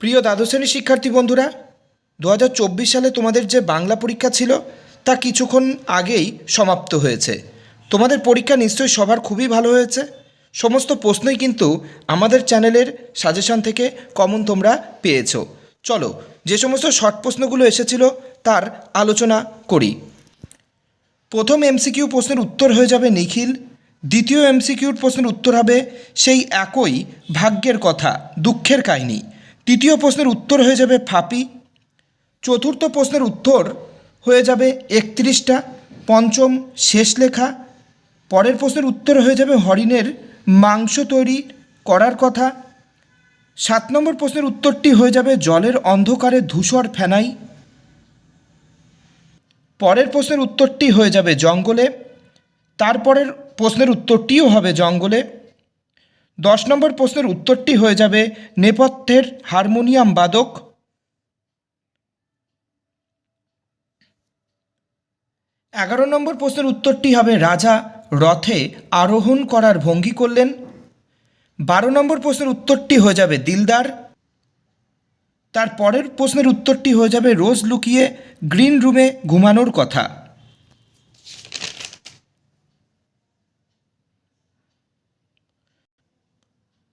প্রিয় দ্বাদশ শ্রেণির শিক্ষার্থী বন্ধুরা দু হাজার চব্বিশ সালে তোমাদের যে বাংলা পরীক্ষা ছিল তা কিছুক্ষণ আগেই সমাপ্ত হয়েছে। তোমাদের পরীক্ষা নিশ্চয়ই সবার খুবই ভালো হয়েছে। সমস্ত প্রশ্নই কিন্তু আমাদের চ্যানেলের সাজেশন থেকে কমন তোমরা পেয়েছ। চলো, যে সমস্ত শর্ট প্রশ্নগুলো এসেছিল তার আলোচনা করি। প্রথম এমসিকিউ প্রশ্নের উত্তর হয়ে যাবে নিখিল, দ্বিতীয় এমসিকিউর প্রশ্নের উত্তর হবে সেই একই ভাগ্যের কথা, দুঃখের কাহিনী। তৃতীয় প্রশ্নের উত্তর হয়ে যাবে ফাপি। চতুর্থ প্রশ্নের উত্তর হয়ে যাবে একত্রিশটা, পঞ্চম শেষ লেখা। পরের প্রশ্নের উত্তর হয়ে যাবে হরিণের মাংস তৈরি করার কথা। সাত নম্বর প্রশ্নের উত্তরটি হয়ে যাবে জলের অন্ধকারে ধূসর ফেনাই। পরের প্রশ্নের উত্তরটি হয়ে যাবে জঙ্গলে। তারপরের প্রশ্নের উত্তরটিও হবে জঙ্গলে। দশ নম্বর প্রশ্নের উত্তরটি হয়ে যাবে নেপথ্যের হারমোনিয়াম বাদক। এগারো নম্বর প্রশ্নের উত্তরটি হবে, রাজা রথে আরোহণ করার ভঙ্গি করলেন। বারো নম্বর প্রশ্নের উত্তরটি হয়ে যাবে, দিলদার। তার পরের প্রশ্নের উত্তরটি হয়ে যাবে, রোজ লুকিয়ে গ্রিন রুমে ঘুমানোর কথা।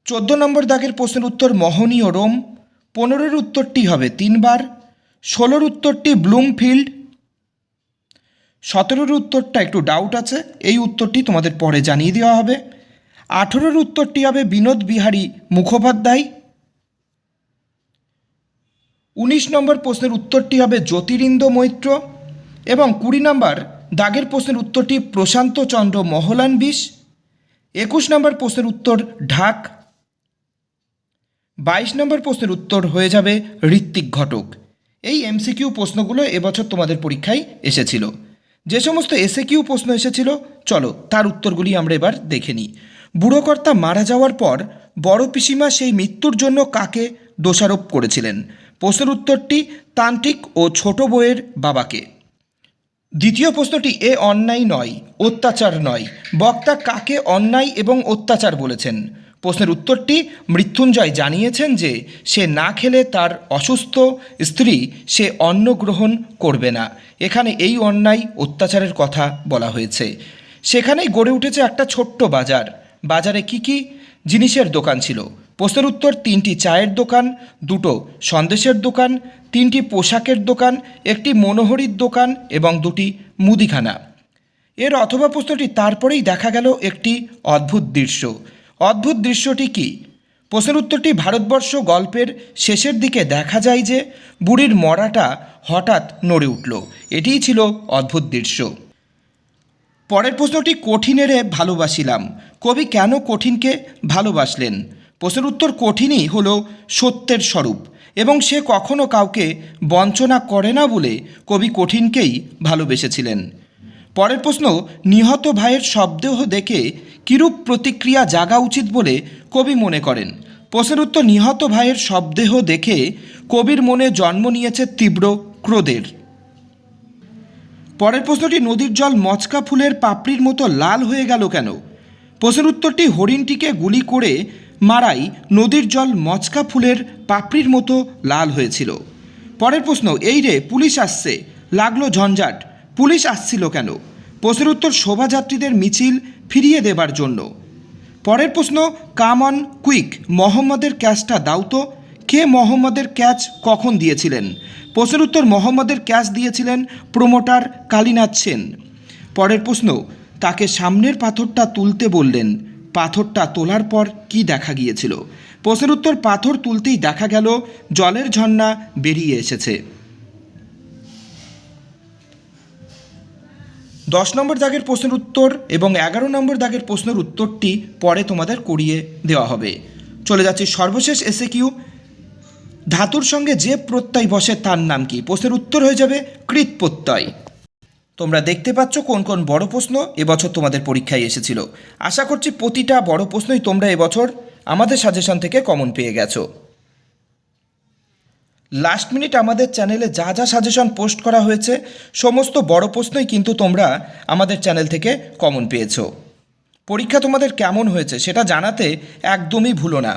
চোদ্দ নম্বর দাগের প্রশ্নের উত্তর মোহনীয় রোম, পনেরোর উত্তরটি হবে তিনবার, ষোলোর উত্তরটি ব্লুমফিল্ড, সতেরোর উত্তরটা একটু ডাউট আছে, এই উত্তরটি তোমাদের পরে জানিয়ে দেওয়া হবে। আঠেরোর উত্তরটি হবে বিনোদ বিহারী মুখোপাধ্যায়। উনিশ নম্বর প্রশ্নের উত্তরটি হবে জ্যোতিরিন্দ মৈত্র এবং কুড়ি নম্বর দাগের প্রশ্নের উত্তরটি প্রশান্ত চন্দ্র মহলান বিশ একুশ নম্বর প্রশ্নের উত্তর ঢাক। বাইশ নম্বর প্রশ্নের উত্তর হয়ে যাবে ঋত্বিক ঘটক। এই এমসিকিউ প্রশ্নগুলো এবছর তোমাদের পরীক্ষায় এসেছিল। যে সমস্ত এসে কিউ প্রশ্ন এসেছিল, চলো তার উত্তরগুলি আমরা এবার দেখে নিই। বুড়োকর্তা মারা যাওয়ার পর বড় পিসিমা সেই মৃত্যুর জন্য কাকে দোষারোপ করেছিলেন? প্রশ্নের উত্তরটি তান্ত্রিক ও ছোট বইয়ের বাবাকে। দ্বিতীয় প্রশ্নটি, এ অন্যায় নয়, অত্যাচার নয়। বক্তা কাকে অন্যায় এবং অত্যাচার বলেছেন? প্রশ্নের উত্তরটি মৃত্যুঞ্জয় জানিয়েছেন যে সে না খেলে তার অসুস্থ স্ত্রী সে অন্ন গ্রহণ করবে না। এখানে এই অন্যায় অত্যাচারের কথা বলা হয়েছে। সেখানেই গড়ে উঠেছে একটা ছোট্ট বাজার। বাজারে কি কি? জিনিসের দোকান ছিল। প্রশ্নের উত্তর, তিনটি চায়ের দোকান, দুটো সন্দেশের দোকান, তিনটি পোশাকের দোকান, একটি মনোহরির দোকান এবং দুটি মুদিখানা। এর অথবা প্রশ্নটি তারপরেই দেখা গেল একটি অদ্ভুত দৃশ্য। অদ্ভুত দৃশ্যটি কি? প্রশ্নের উত্তরটি ভারতবর্ষ গল্পের শেষের দিকে দেখা যায় যে, বুড়ির মরাটা হঠাৎ নড়ে উঠল। এটিই ছিল অদ্ভুত দৃশ্য। পরের প্রশ্নটি কঠিনেরে ভালোবাসিলাম। কবি কেন কঠিনকে ভালোবাসলেন? প্রশ্নের উত্তর, কঠিনই হল সত্যের স্বরূপ এবং সে কখনো কাউকে বঞ্চনা করে না বলে কবি কঠিনকেই ভালোবেসেছিলেন। পরের প্রশ্ন, নিহত ভাইয়ের শবদেহ দেখে কিরূপ প্রতিক্রিয়া জাগা উচিত বলে কবি মনে করেন? প্রশ্নের উত্তর, নিহত ভাইয়ের শবদেহ দেখে কবির মনে জন্ম নিয়েছে তীব্র ক্রোধের। পরের প্রশ্নটি, নদীর জল মচকা ফুলের পাপড়ির মতো লাল হয়ে গেল কেন? প্রশ্নের উত্তরটি, হরিণটিকে গুলি করে মারাই নদীর জল মচকা ফুলের পাপড়ির মতো লাল হয়েছিল। পরের প্রশ্ন, এই রে পুলিশ আসছে, লাগল ঝঞ্ঝাট পুলিশ আসছিল কেন? প্রশ্নের উত্তর শোভাযাত্রীদের মিছিল ফিরিয়ে দেবার জন্য। পরের প্রশ্ন, কাম অন কুইক, মোহাম্মদের ক্যাচটা দাও তো। কে মোহাম্মদের ক্যাচ কখন দিয়েছিলেন? প্রশ্নের উত্তর, মোহাম্মদের ক্যাচ দিয়েছিলেন প্রোমোটার কালীনাথ সেন। পরের প্রশ্ন, তাকে সামনের পাথরটা তুলতে বললেন। পাথরটা তোলার পর কি দেখা গিয়েছিল? প্রশ্নের উত্তর, পাথর তুলতেই দেখা গেল, জলের ঝর্ণা বেরিয়ে এসেছে। দশ নম্বর দাগের প্রশ্নের উত্তর এবং এগারো নম্বর দাগের প্রশ্নের উত্তরটি পরে তোমাদের করিয়ে দেওয়া হবে। চলে যাচ্ছি সর্বশেষ এসে কিউ ধাতুর সঙ্গে যে প্রত্যয় বসে তার নাম কি? প্রশ্নের উত্তর হয়ে যাবে কৃত প্রত্যয়। তোমরা দেখতে পাচ্ছ কোন কোন বড় প্রশ্ন এবছর তোমাদের পরীক্ষায় এসেছিল। আশা করছি প্রতিটা বড় প্রশ্নই তোমরা এবছর আমাদের সাজেশন থেকে কমন পেয়ে গেছো। লাস্ট মিনিট আমাদের চ্যানেলে যা যা সাজেশন পোস্ট করা হয়েছে, সমস্ত বড় প্রশ্নই কিন্তু তোমরা আমাদের চ্যানেল থেকে কমন পেয়েছ। পরীক্ষা তোমাদের কেমন হয়েছে সেটা জানাতে একদমই ভুলো না।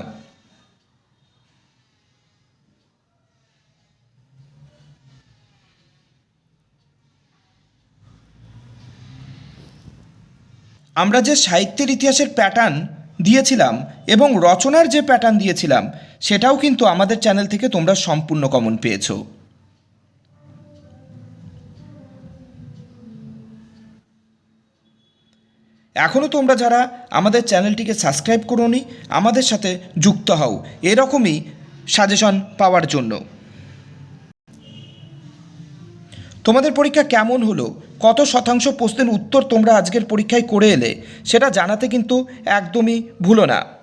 আমরা যে সাহিত্যের ইতিহাসের প্যাটার্ন দিয়েছিলাম এবং রচনার যে প্যাটার্ন দিয়েছিলাম সেটাও কিন্তু আমাদের চ্যানেল থেকে তোমরা সম্পূর্ণ কমন পেয়েছ। এখনও তোমরা যারা আমাদের চ্যানেলটিকে সাবস্ক্রাইব করোনি, আমাদের সাথে যুক্ত হও। এরকমই সাজেশন পাওয়ার জন্য। তোমাদের পরীক্ষা কেমন হলো? কত শতাংশ প্রশ্নের উত্তর তোমরা আজকের পরীক্ষায় করে এলে? সেটা জানাতে কিন্তু একদমই ভুলো না।